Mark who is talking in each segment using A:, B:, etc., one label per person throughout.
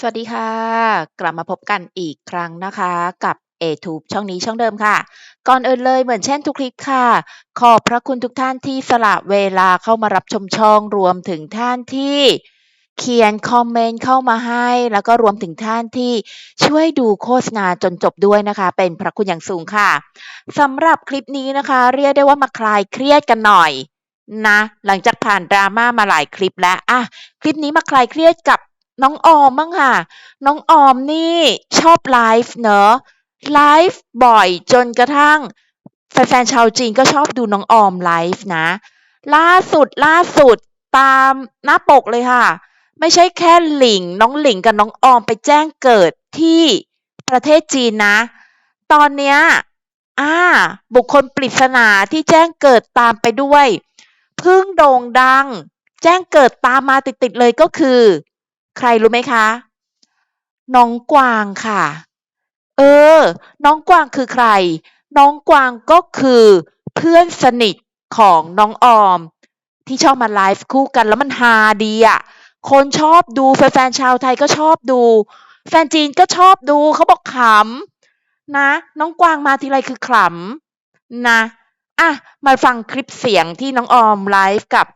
A: สวัสดีค่ะ กลับมาพบกันอีกครั้งนะคะ กับ ATube ช่องนี้ช่องเดิมค่ะ ก่อนอื่นเลยเหมือนเช่นทุกคลิปค่ะ ขอบพระคุณทุกท่านที่สละเวลาเข้ามารับชมช่องรวมถึงท่านที่เขียนคอมเมนต์เข้ามาให้ แล้วก็รวมถึงท่านที่ช่วยดูโฆษณาจนจบด้วยนะคะ เป็นพระคุณอย่างสูงค่ะสำหรับคลิปนี้นะคะ เรียกได้ว่ามาคลายเครียดกันหน่อยนะ หลังจากผ่านดราม่ามาหลายคลิปแล้วอะคลิปนี้มาคลายเครียดกับ น้องออมบ้างค่ะ น้องออมนี่ชอบไลฟ์เนอะไลฟ์บ่อยจนกระทั่ง แฟนๆชาวจีนก็ชอบดูน้องออมไลฟ์นะ ล่าสุดล่าสุดตามหน้าปกเลยค่ะ ไม่ใช่แค่หลิง น้องหลิงกับน้องออมไปแจ้งเกิดที่ประเทศจีนนะ ตอนเนี้ยอ่า บุคคลปริศนาที่แจ้งเกิดตามไปด้วย เพิ่งโด่งดัง แจ้งเกิดตามมาติดๆเลยก็คือ ใครรู้ไหมคะ น้องกวางค่ะ เออ น้องกวางคือใคร น้องกวางก็คือเพื่อนสนิทของน้องออม ที่ชอบมาไลฟ์คู่กันแล้วมันฮาดีอะ คนชอบดูแฟนๆชาวไทยก็ชอบดู แฟนจีนก็ชอบดูเขาบอกขำนะ น้องกวางมาทีไรคือขำนะอะมาฟังคลิปเสียงที่น้องออมไลฟ์กับ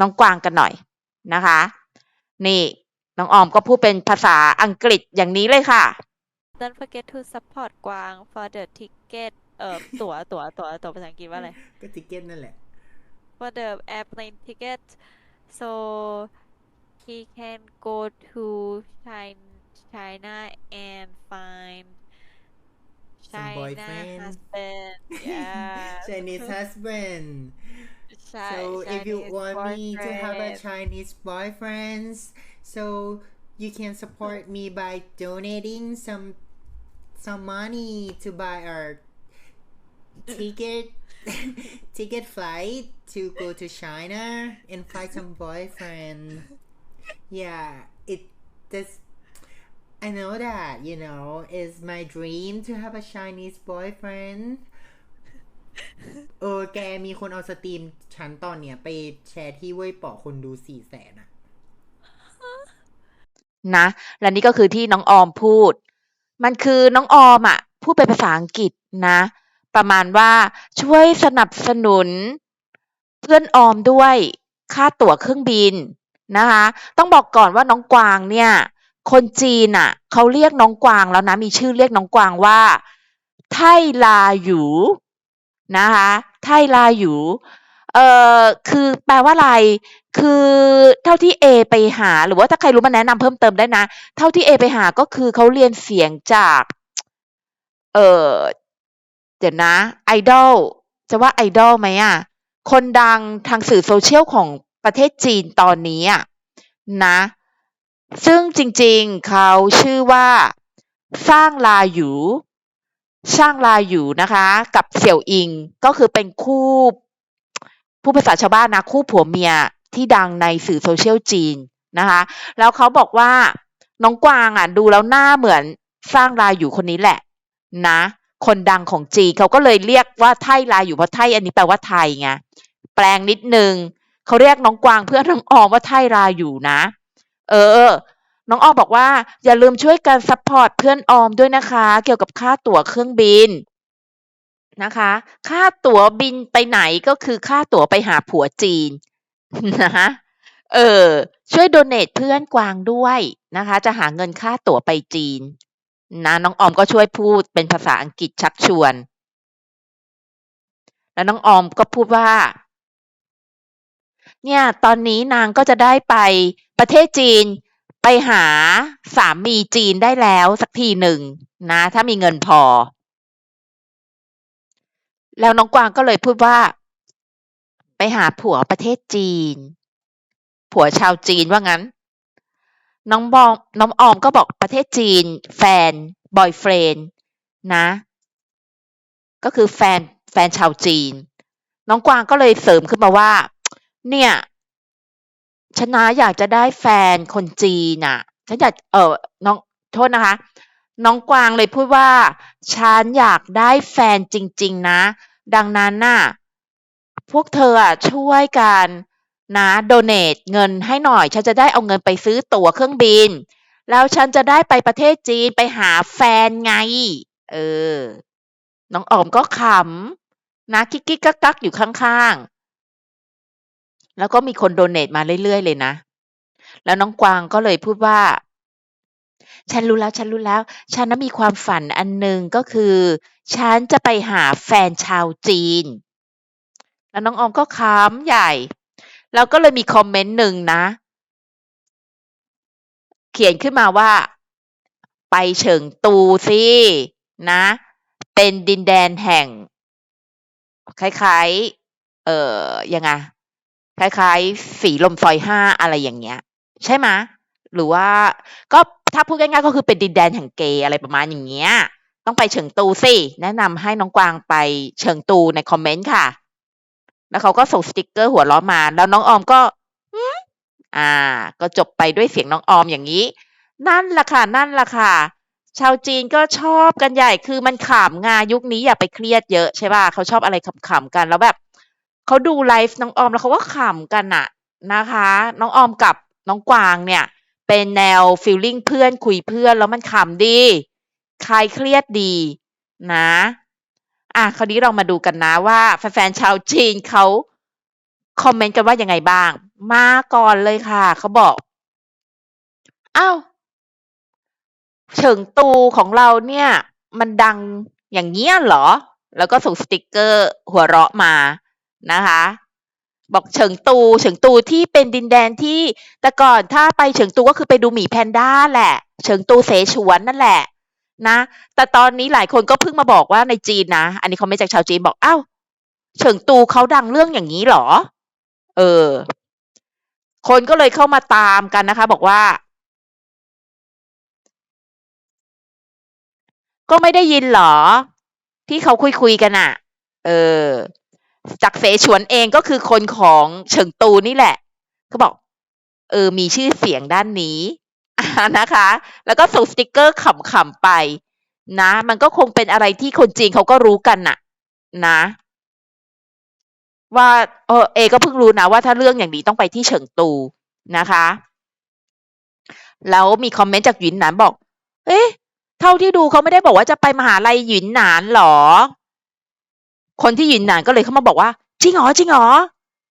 A: น้องกวางกันหน่อยนะคะ นี่น้องออมก็พูดเป็นภาษาอังกฤษอย่างนี้เลยค่ะ
B: Don't forget to support กวาง for the ticket เอ่อตั๋วตั๋วตั๋วตั๋วภาษาอังกฤษว่าอะไร
C: ก็ติเก็ตนั่นแหละ
B: for the airplane ticket so he can go to China China and find
C: Some
B: China
C: boyfriend.
B: husband yeah
C: Chinese husband So if you want me to have a. Chinese boyfriend so you can support me by donating some some money to buy our ticket ticket flight to go to China and find some boyfriend yeah it does I know that you know is my dream to have a Chinese boyfriend เออ แกมีคนเอาสตรีมฉันตอนเนี้ยไปแชร์ที่เว้ยป๋อคนดูสี่แสนอะ
A: นะ และนี่ก็คือที่น้องออมพูด มันคือน้องออมอะพูดเป็นภาษาอังกฤษนะ ประมาณว่าช่วยสนับสนุน เพื่อนออมด้วยค่าตั๋วเครื่องบินนะคะ ต้องบอกก่อนว่าน้องกวางเนี่ย คนจีนอะเขาเรียกน้องกวางแล้วนะ มีชื่อเรียกน้องกวางว่า ไทลาหยู นะคะไทลาหยูเอ่อคือแปลว่าอะไร คือเท่าที่เอไปหา หรือว่าถ้าใครรู้มาแนะนำเพิ่มเติมได้นะ เท่าที่เอไปหาก็คือเขาเรียนเสียงจาก เอ่อเดี๋ยวนะไอดอลจะว่าไอดอลไหมอะ คนดังทางสื่อโซเชียลของประเทศจีนตอนนี้อะนะ ซึ่งจริงๆเขาชื่อว่า สร้างลาหยู ช่างลาหยูนะคะ กับเสี่ยวอิงก็คือเป็นคู่ผู้ภาษาชาวบ้านนะคู่ผัวเมียที่ดังในสื่อโซเชียลจีนนะคะ แล้วเขาบอกว่าน้องกวางอะดูแล้วหน้าเหมือนสร้างลาหยูคนนี้แหละนะ คนดังของจีนเขาก็เลยเรียกว่าไทลาอยู่เพราะไทอันนี้แปลว่าไทยไงแปลงนิดนึงเขาเรียกน้องกวางเพื่อนน้องออมว่าไทลาอยู่นะ เออ น้องออมบอกว่าอย่าลืมช่วยกันซัพพอร์ตเพื่อนออมด้วยนะคะ เกี่ยวกับค่าตั๋วเครื่องบินนะคะ ค่าตั๋วบินไปไหนก็คือค่าตั๋วไปหาผัวจีนนะคะเออช่วยโดเนทเพื่อนกวางด้วยนะคะ จะหาเงินค่าตั๋วไปจีนนะน้องออมก็ช่วยพูดเป็นภาษาอังกฤษชักชวน แล้วน้องออมก็พูดว่า เนี่ย ตอนนี้นางก็จะได้ไปประเทศจีน ไปหาสามีจีนได้แล้วสักทีหนึ่งนะ ถ้ามีเงินพอ แล้วน้องกวางก็เลยพูดว่า ไปหาผัวประเทศจีน ผัวชาวจีนว่างั้น น้องบองน้องออมก็บอกประเทศจีน แฟนบอยเฟรนนะ ก็คือแฟนแฟนชาวจีน น้องกวางก็เลยเสริมขึ้นมาว่า เนี่ย ฉันนะอยากจะได้แฟนคนจีนน่ะ ฉันอยาก เออน้อง โทษนะคะ น้องกวางเลยพูดว่า ฉันอยากได้แฟนจริง ๆ นะ ดังนั้นน่ะ พวกเธออะช่วยกันนะโดเนทเงินให้หน่อย ฉันจะได้เอาเงินไปซื้อตั๋วเครื่องบิน แล้วฉันจะได้ไปประเทศจีนไปหาแฟนไง เออ น้องออมก็ขำนะกิ๊กกิ๊กกักกักอยู่ข้างๆ แล้วก็มีคนโดเนทมาเรื่อยๆเลยนะ แล้วน้องกวางก็เลยพูดว่า ฉันรู้แล้ว ฉันรู้แล้ว ฉันน่ะมีความฝันอันหนึ่งก็คือ ฉันจะไปหาแฟนชาวจีน แล้วน้องออมก็ขำใหญ่ แล้วก็เลยมีคอมเมนต์หนึ่งนะ เขียนขึ้นมาว่า ไปเฉิงตูสินะ เป็นดินแดนแห่งคล้ายๆ เอ่อยังไง คล้ายๆสีลมซอยห้าอะไรอย่างเงี้ย ใช่ไหมหรือว่าก็ถ้าพูดง่ายๆก็คือเป็นดินแดนแห่งเกย์อะไรประมาณอย่างเงี้ย ต้องไปเฉิงตูสิ แนะนำให้น้องกวางไปเฉิงตูในคอมเมนต์ค่ะ แล้วเขาก็ส่งสติกเกอร์หัวเราะมา แล้วน้องออมก็อ่า ก็จบไปด้วยเสียงน้องออมอย่างนี้ นั่นล่ะค่ะ นั่นล่ะค่ะ ชาวจีนก็ชอบกันใหญ่คือมันขำงายุคนี้อย่าไปเครียดเยอะใช่ป่ะเขาชอบอะไรขำๆกันแล้วแบบ เขาดูไลฟ์น้องออมแล้วเขาก็ขำกันอะนะคะ น้องออมกับน้องกวางเนี่ย เป็นแนวฟีลลิ่งเพื่อนคุยเพื่อนแล้วมันขำดีคลายเครียดดีนะอะคราวนี้เรามาดูกันนะว่า แฟนๆชาวจีนเขาคอมเมนต์กันว่ายังไงบ้าง มาก่อนเลยค่ะ เขาบอกอ้าวเฉิงตูของเราเนี่ย มันดังอย่างเงี้ยเหรอ แล้วก็ส่งสติกเกอร์หัวเราะมา นะคะ บอกเฉิงตูเฉิงตูที่เป็นดินแดนที่แต่ก่อนถ้าไปเฉิงตูก็คือไปดูหมีแพนด้าแหละ เฉิงตูเสฉวนนั่นแหละนะ แต่ตอนนี้หลายคนก็เพิ่งมาบอกว่าในจีนนะ อันนี้เขาไม่จากชาวจีนบอกอ้าวเฉิงตูเขาดังเรื่องอย่างนี้หรอ เออ คนก็เลยเข้ามาตามกันนะคะ บอกว่า ก็ไม่ได้ยินหรอ ที่เขาคุยคุยๆกันอะเออ จากเสฉวนเองก็คือคนของเฉิงตูนี่แหละเขาบอก เออ มีชื่อเสียงด้านนี้นะคะ แล้วก็ส่งสติกเกอร์ขำๆไป นะ มันก็คงเป็นอะไรที่คนจีนเขาก็รู้กันน่ะ นะ ว่าเออเอ ก็เพิ่งรู้นะว่าถ้าเรื่องอย่างนี้ต้องไปที่เฉิงตูนะคะ แล้วมีคอมเมนต์จากหยินหนานบอก เอ๊ะ เท่าที่ดูเขาไม่ได้บอกว่าจะไปมหาลัยหยินหนานหรอ คนที่ยินหนานก็เลยเข้ามาบอกว่า จริงหรอจริงหรอ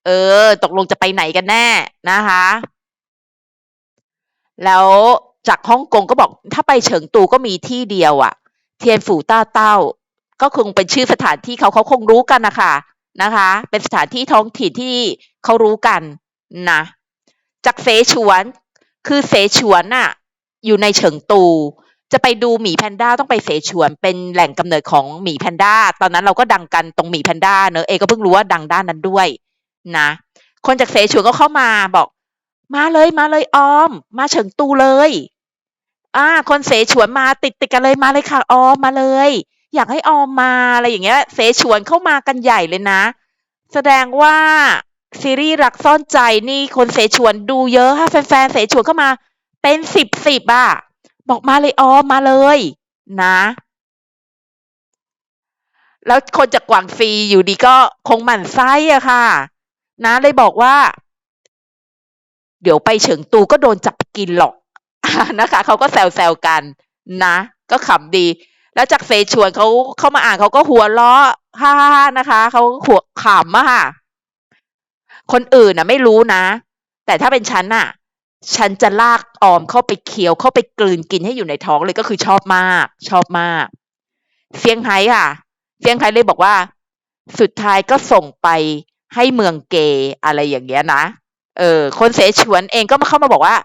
A: เออ ตกลงจะไปไหนกันแน่นะคะ แล้วจากฮ่องกงก็บอกถ้าไปเฉิงตูก็มีที่เดียวอะเทียนฝูต้าเต้า ก็คงเป็นชื่อสถานที่เขาเขาคงรู้กันนะคะนะคะ เป็นสถานที่ท้องถิ่นที่เขารู้กันนะจากเสฉวนคือเสฉวนน่ะ อยู่ในเฉิงตู จะไปดูหมีแพนด้าต้องไปเสฉวน เป็นแหล่งกำเนิดของหมีแพนด้าตอนนั้นเราก็ดังกันตรงหมีแพนด้าเนอะเอก็เพิ่งรู้ว่าดังด้านนั้นด้วยนะ คนจากเสฉวนก็เข้ามาบอก มาเลยมาเลยออม มาเฉิงตูเลยอ่าคนเสฉวนมาติดติดกันเลยมาเลยค่ะออมมาเลย อยากให้ออมมาอะไรอย่างเงี้ย เสฉวนเข้ามากันใหญ่เลยนะ แสดงว่าซีรีส์รักซ่อนใจนี่คนเสฉวนดูเยอะค่ะแฟนๆเสฉวนเข้ามาเป็นสิบสิบอะ บอกมาเลยออมมาเลย นะ แล้วคนจากกวางซีอยู่ดีก็คงหมั่นไส้อะค่ะ นะเลยบอกว่า เดี๋ยวไปเฉิงตูก็โดนจับกินหรอกนะคะเขาก็แซวๆกัน นะ ก็ขำดี แล้วจากเสฉวนเขาเข้ามาอ่านเขาก็หัวเราะฮ่าๆนะคะเขาหัวขำอะค่ะ คนอื่นน่ะ ไม่รู้นะ แต่ถ้าเป็นฉันน่ะ ฉันจะลากออมเข้าไปเคี้ยวเข้าไปกลืนกินให้อยู่ในท้องเลยก็คือชอบมาก ชอบมากเซี่ยงไฮ้ค่ะเซี่ยงไฮ้เลยบอกว่า สุดท้ายก็ส่งไปให้เมืองเกย์อะไรอย่างเงี้ยนะเออ คนเสฉวนเองก็มาเข้ามาบอกว่า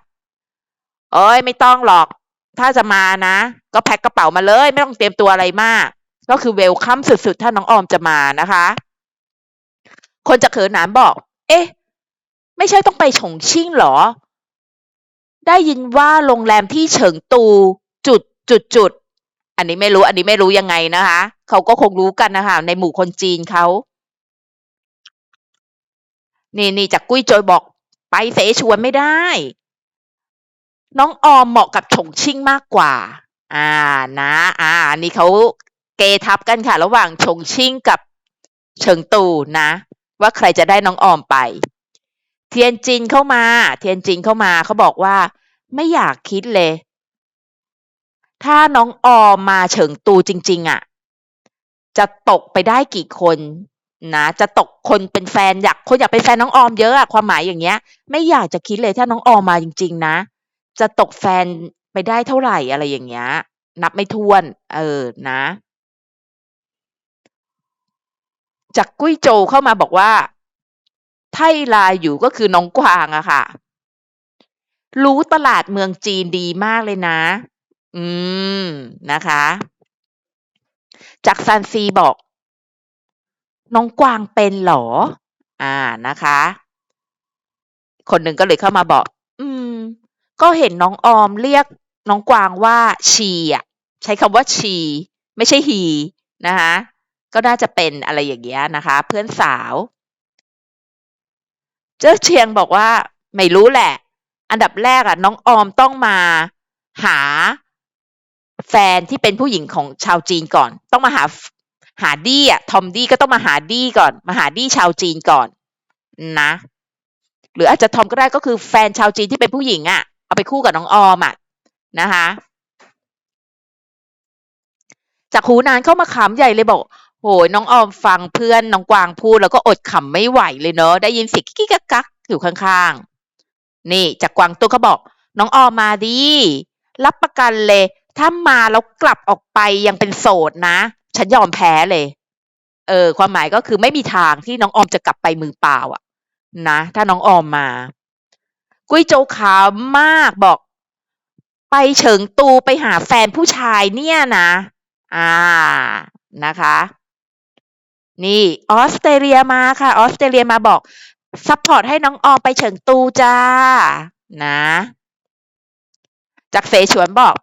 A: เอ้ยไม่ต้องหรอก ถ้าจะมานะ ก็แพ็คกระเป๋ามาเลย ไม่ต้องเตรียมตัวอะไรมาก ก็คือเวลคัมสุดๆ ถ้าน้องออมจะมานะคะ คนจากเขินหนานบอก เอ๊ะ ไม่ใช่ต้องไปฉงชิ่งหรอ ได้ยินว่าโรงแรมที่เฉิงตู จุดจุดจุด อันนี้ไม่รู้ อันนี้ไม่รู้ยังไงนะคะ เขาก็คงรู้กันนะคะ ในหมู่คนจีนเขา นี่นี่จากกุ้ยโจยบอกไปเสฉวนไม่ได้ น้องออมเหมาะกับฉงชิ่งมากกว่า อ่านะ อ่านนี้เขาเกทับกันค่ะ ระหว่างฉงชิ่งกับเฉิงตูนะ ว่าใครจะได้น้องออมไป เทียนจินเข้ามา เทียนจินเข้ามาเขาบอกว่า ไม่อยากคิดเลย ถ้าน้องออมมาเฉิงตูจริง ๆอะ จะตกไปได้กี่คนนะจะตกคนเป็นแฟนอยากคนอยากเป็นแฟนน้องออมเยอะอะความหมายอย่างเงี้ย ไม่อยากจะคิดเลยถ้าน้องออมมาจริง ๆ นะ จะตกแฟนไปได้เท่าไหร่อะไรอย่างเงี้ย นับไม่ถ้วน เออนะจากกุ้ยโจเข้ามาบอกว่า ไทลาอยู่ก็คือน้องกวางอะค่ะ รู้ตลาดเมืองจีนดีมากเลยนะ อืม นะคะ จากซันซีบอก น้องกวางเป็นหรอ อ่านะคะ คนหนึ่งก็เลยเข้ามาบอก อืม ก็เห็นน้องออมเรียกน้องกวางว่าชีอะใช้คำว่าชี ไม่ใช่ฮีนะคะก็น่าจะเป็นอะไรอย่างเงี้ยนะคะ เพื่อนสาว จ้าเชียงบอกว่าไม่รู้แหละ อันดับแรกอะน้องออมต้องมาหาแฟนที่เป็นผู้หญิงของชาวจีนก่อน ต้องมาหาหาดี้อะทอมดี้ก็ต้องมาหาดี้ก่อน มาหาดี้ชาวจีนก่อนนะ หรืออาจจะทอมก็ได้ก็คือแฟนชาวจีนที่เป็นผู้หญิงอะเอาไปคู่กับน้องออมอะนะคะ จากหูนานเข้ามาขำใหญ่เลยบอก โหยน้องออมฟังเพื่อนน้องกวางพูดแล้วก็อดขำไม่ไหวเลยเนอะได้ยินเสียงกิ๊กกักอยู่ข้างๆ นี่จากกวางตุ้งเขาบอก น้องออมมาดีรับประกันเลย ถ้ามาแล้วกลับออกไปยังเป็นโสดนะ ฉันยอมแพ้เลย เออ ความหมายก็คือไม่มีทางที่น้องออมจะกลับไปมือเปล่าอะนะ ถ้าน้องออมมา กุ้ยโจขาวมากบอก ไปเฉิงตูไปหาแฟนผู้ชายเนี่ยนะ อ่านะคะ นี่ออสเตรเลียมาค่ะ ออสเตรเลียมาบอกซัพพอร์ตให้น้องออมไปเฉิงตูจ้า นะ จากเสฉวนบอก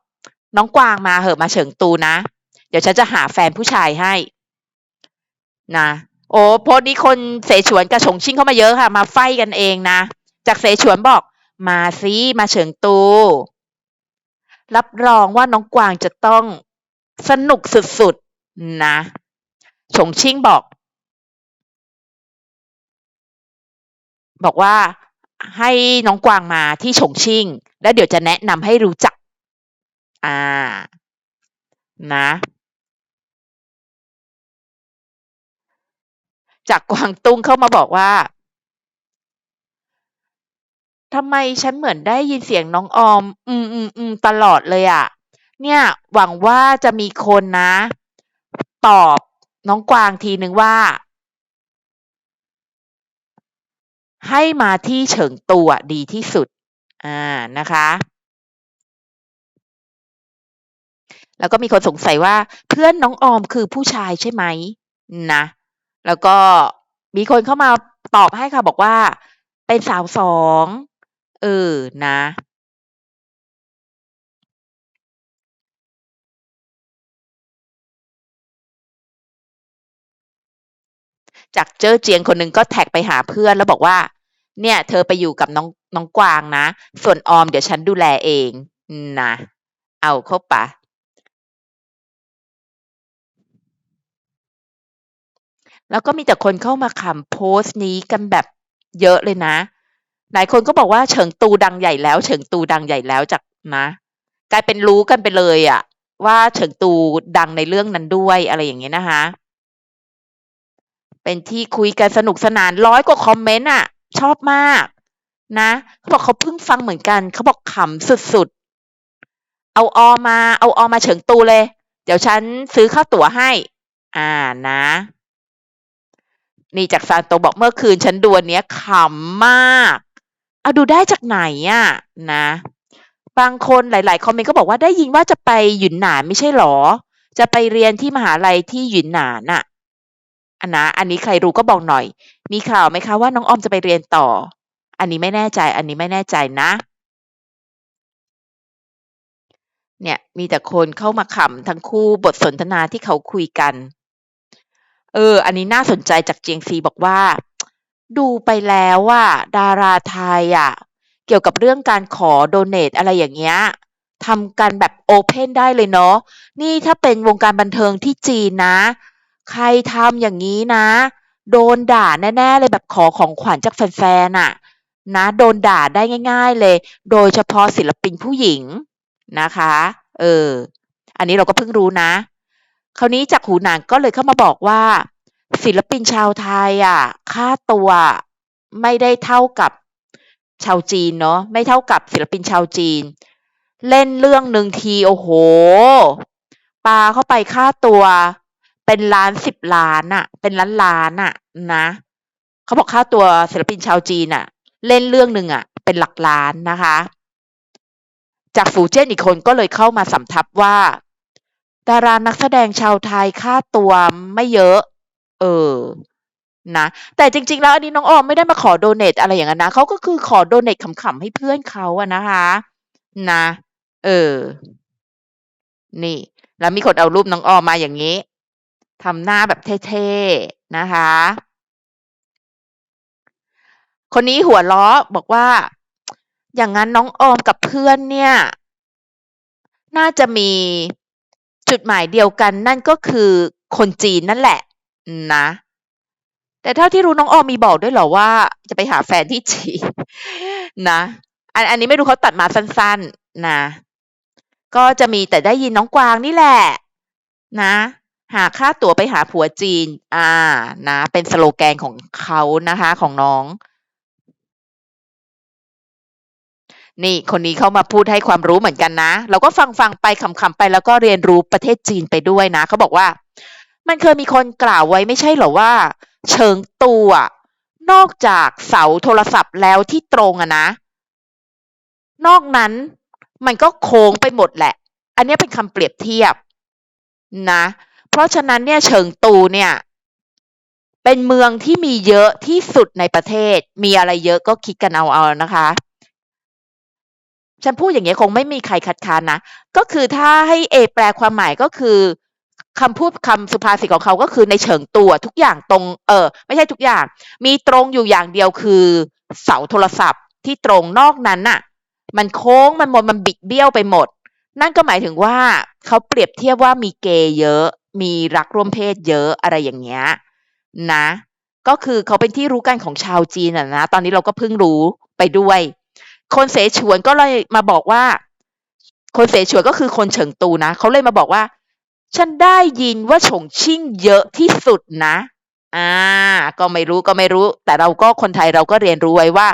A: น้องกวางมาเหอะมาเฉิงตูนะ เดี๋ยวฉันจะหาแฟนผู้ชายให้ นะ โอ้โพสต์นี้คนเสฉวนกับฉงชิ่งเข้ามาเยอะค่ะ มาไฟกันเองนะ จากเสฉวนบอก มาซิมาเฉิงตู รับรองว่าน้องกวางจะต้องสนุกสุดๆนะ ฉงชิ่งบอก บอกว่าให้น้องกวางมาที่ฉงชิ่ง แล้วเดี๋ยวจะแนะนำให้รู้จัก อ่า นะ จากกวางตุ้งเข้ามาบอกว่าทำไมฉันเหมือนได้ยินเสียงน้องออม อืมอืมอืมตลอดเลยอะ่ะ เนี่ย หวังว่าจะมีคนนะ ตอบ น้องกวางทีหนึ่งว่า ให้มาที่เฉิงตัวดีที่สุด อ่านะคะ แล้วก็มีคนสงสัยว่า เพื่อนน้องออมคือผู้ชายใช่ไหมนะ แล้วก็มีคนเข้ามาตอบให้ค่ะบอกว่า เป็นสาวสอง เออนะ จากเจ้อเจียงคนหนึ่งก็แท็กไปหาเพื่อนแล้วบอกว่า เนี่ย เธอไปอยู่กับน้องน้องกวางนะ ส่วนออมเดี๋ยวฉันดูแลเองนะเอาเข้าปะแล้วก็มีแต่คนเข้ามาขำโพสต์นี้กันแบบเยอะเลยนะ หลายคนก็บอกว่าเฉิงตูดังใหญ่แล้ว เฉิงตูดังใหญ่แล้วจากนะ กลายเป็นรู้กันไปเลยอะว่าเฉิงตูดังในเรื่องนั้นด้วยอะไรอย่างเงี้ยนะคะ เป็นที่คุยกันสนุกสนานร้อยกว่าคอมเมนต์อะ ชอบมาก นะเขาบอกเขาเพิ่งฟังเหมือนกัน เขาบอกขำสุดๆ เอาออมา เอาออมาเฉิงตูเลย เดี๋ยวฉันซื้อข้าวตั๋วให้ อ่านะ นี่จากซานโตบอกเมื่อคืนฉันดูอันเนี้ยขำมากเอาดูได้จากไหนอะ นะ บางคนหลาย ๆ คอมเมนต์ก็บอกว่าได้ยินว่าจะไปหยุนหนานไม่ใช่หรอ จะไปเรียนที่มหาลัยที่หยุนหนานน่ะ อันนะอันนี้ใครรู้ก็บอกหน่อย มีข่าวไหมคะว่าน้องออมจะไปเรียนต่อ อันนี้ไม่แน่ใจ อันนี้ไม่แน่ใจนะ เนี่ยมีแต่คนเข้ามาขำทั้งคู่บทสนทนาที่เขาคุยกัน เออ อันนี้น่าสนใจจากเจียงซีบอกว่า ดูไปแล้วว่า ดาราไทยอะ เกี่ยวกับเรื่องการขอโดเน a อะไรอย่างเงี้ยทำกันแบบโอเพนได้เลยเนาะ นี่ถ้าเป็นวงการบันเทิงที่จีนนะ ใครทำอย่างนี้นะ โดนด่าแน่ ๆ เลยแบบขอของขวัญจากแฟนๆน่ะ นะ โดนด่าได้ง่าย ๆ เลย โดยเฉพาะศิลปินผู้หญิงนะคะ เออ อันนี้เราก็เพิ่งรู้นะ คราวนี้จากหูหนังก็เลยเข้ามาบอกว่า ศิลปินชาวไทยอะ ค่าตัวไม่ได้เท่ากับชาวจีนเนาะไม่เท่ากับศิลปินชาวจีน เล่นเรื่องหนึ่งทีโอ้โหปาเข้าไปค่าตัว เป็นล้านสิบล้านอะเป็นล้านล้านอะนะเขาบอกค่าตัวศิลปินชาวจีนอะเล่นเรื่องหนึ่งอะเป็นหลักล้านนะคะ จากฟูเจนอีกคนก็เลยเข้ามาสำทับว่า ดารานักแสดงชาวไทยค่าตัวไม่เยอะ เออนะแต่จริง ๆ แล้วอันนี้น้องออมไม่ได้มาขอโดเนทอะไรอย่างนั้นนะเขาก็คือขอโดเนทขำๆให้เพื่อนเขาอะนะคะ นะ เออ นี่ แล้วมีคนเอารูปน้องออมมาอย่างนี้ ทำหน้าแบบเท่ๆนะคะ คนนี้หัวล้อบอกว่า อย่างนั้นน้องออมกับเพื่อนเนี่ย น่าจะมีจุดหมายเดียวกันนั่นก็คือคนจีนนั่นแหละนะ แต่เท่าที่รู้น้องออมมีบอกด้วยเหรอว่า จะไปหาแฟนที่จีนนะอันอันนี้ไม่รู้เขาตัดมาสั้น ๆนะ ก็จะมีแต่ได้ยินน้องกวางนี่แหละ นะ หาค่าตั๋วไปหาผัวจีน อ่า นะ เป็นสโลแกนของเขานะคะ ของน้อง นี่คนนี้เข้ามาพูดให้ความรู้เหมือนกันนะ เราก็ฟังฟังไปขำๆไปแล้วก็เรียนรู้ประเทศจีนไปด้วยนะ เขาบอกว่า มันเคยมีคนกล่าวไว้ไม่ใช่เหรอว่า เชิงตูอะนอกจากเสาโทรศัพท์แล้วที่ตรงอะนะ นอกนั้นมันก็โค้งไปหมดแหละ อันนี้เป็นคำเปรียบเทียบนะ เพราะฉะนั้นเนี่ยเชิงตูเนี่ย เป็นเมืองที่มีเยอะที่สุดในประเทศ มีอะไรเยอะก็คิดกันเอาเอานะคะ ฉันพูดอย่างนี้คงไม่มีใครคัดค้านนะ ก็คือถ้าให้เอแปลความหมายก็คือคำพูดคำสุภาษิตของเขาก็คือในเชิงตัวทุกอย่างตรง เออ ไม่ใช่ทุกอย่าง มีตรงอยู่อย่างเดียวคือ เสาโทรศัพท์ที่ตรงนอกนั้นน่ะ มันโค้งมันมนมันบิดเบี้ยวไปหมด นั่นก็หมายถึงว่าเขาเปรียบเทียบว่ามีเกย์เยอะ มีรักร่วมเพศเยอะอะไรอย่างเงี้ยนะ ก็คือเขาเป็นที่รู้กันของชาวจีนอะนะ ตอนนี้เราก็เพิ่งรู้ไปด้วย คนเสฉวนก็เลยมาบอกว่า คนเสฉวนก็คือคนเฉิงตูนะเขาเลยมาบอกว่า ฉันได้ยินว่าฉงชิ่งเยอะที่สุดนะอ่า ก็ไม่รู้ก็ไม่รู้ แต่เราก็คนไทยเราก็เรียนรู้ไว้ว่า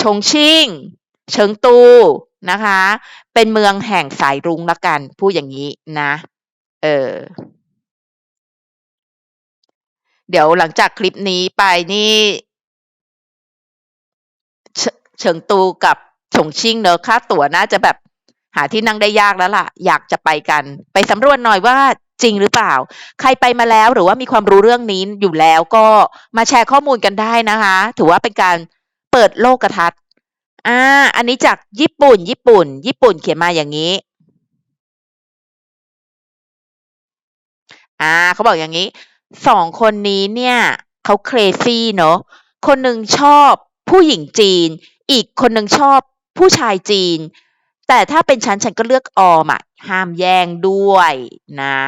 A: ชงชิ่ง เฉิงตูนะคะ เป็นเมืองแห่งสายรุ้งละกัน พูดอย่างนี้นะ เออ เดี๋ยวหลังจากคลิปนี้ไปนี่เฉิงตูกับฉงชิ่งเนอะค่าตั๋วน่าจะแบบหาที่นั่งได้ยากแล้วล่ะ อยากจะไปกัน ไปสำรวจหน่อยว่าจริงหรือเปล่า ใครไปมาแล้วหรือว่ามีความรู้เรื่องนี้อยู่แล้วก็มาแชร์ข้อมูลกันได้นะคะ ถือว่าเป็นการเปิดโลกทัศน์อ่า อันนี้จากญี่ปุ่น ญี่ปุ่น ญี่ปุ่นเขียนมาอย่างนี้ อ่า เขาบอกอย่างนี้ สองคนนี้เนี่ยเขาเครซี่เนอะคนหนึ่งชอบผู้หญิงจีน อีกคนหนึ่งชอบผู้ชายจีน แต่ถ้าเป็นฉันฉันก็เลือกออมอะห้ามแย่งด้วยนะ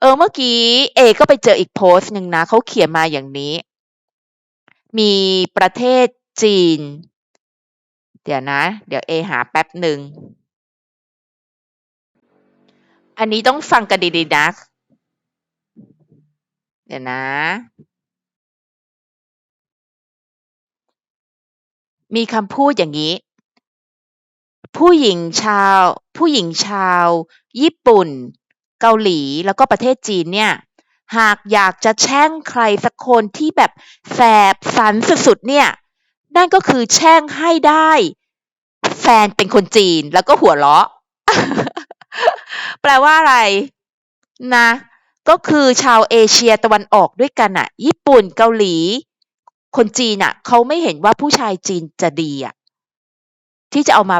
A: เออเมื่อกี้เอก็ไปเจออีกโพสต์หนึ่งนะเขาเขียนมาอย่างนี้ มีประเทศจีน เดี๋ยวนะ เดี๋ยวเอหาแป๊บหนึ่งอันนี้ต้องฟังกันดีๆนะ เดี๋ยวนะ มีคำพูดอย่างนี้ ผู้หญิงชาว ผู้หญิงชาว ญี่ปุ่น เกาหลีแล้วก็ประเทศจีนเนี่ยหากอยากจะแช่งใครสักคนที่แบบแสบสันสุดๆเนี่ย นั่นก็คือแช่งให้ได้ แฟนเป็นคนจีนแล้วก็หัวเราะ แปลว่าอะไร นะ ก็คือชาวเอเชียตะวันออกด้วยกันอะญี่ปุ่นเกาหลี คนจีนอะเขาไม่เห็นว่าผู้ชายจีนจะดีอะที่จะเอามา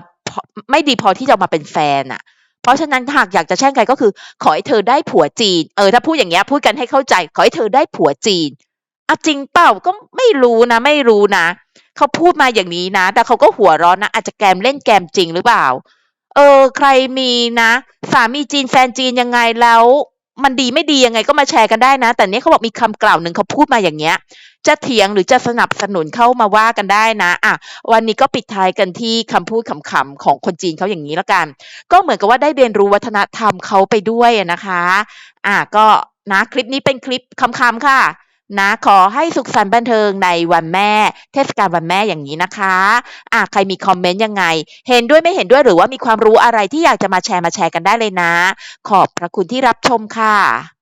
A: ไม่ดีพอที่จะเอามาเป็นแฟนอะเพราะฉะนั้นหากอยากจะแช่งใครก็คือ ขอให้เธอได้ผัวจีน เออถ้าพูดอย่างเงี้ยพูดกันให้เข้าใจ ขอให้เธอได้ผัวจีนอะจริงเปล่าก็ไม่รู้นะ ไม่รู้นะเขาพูดมาอย่างนี้นะ แต่เขาก็หัวร้อนนะอาจจะแกมเล่นแกมจริงหรือเปล่า เออ ใครมีนะ สามีจีนแฟนจีนยังไงแล้ว มันดีไม่ดียังไงก็มาแชร์กันได้นะ แต่เนี้ยเขาบอกมีคำกล่าวหนึ่งเขาพูดมาอย่างเงี้ย จะเถียงหรือจะสนับสนุนเข้ามาว่ากันได้นะอะวันนี้ก็ปิดท้ายกันที่คำพูดขำๆของคนจีนเขาอย่างนี้ละกัน ก็เหมือนกับว่าได้เรียนรู้วัฒนธรรมเขาไปด้วยนะคะ อะก็นะคลิปนี้เป็นคลิปคำๆค่ะ นะขอให้สุขสันต์บันเทิงในวันแม่ เทศกาลวันแม่อย่างนี้นะคะอะใครมีคอมเมนต์ยังไง เห็นด้วยไม่เห็นด้วยหรือว่ามีความรู้อะไรที่อยากจะมาแชร์มาแชร์กันได้เลยนะ ขอบพระคุณที่รับชมค่ะ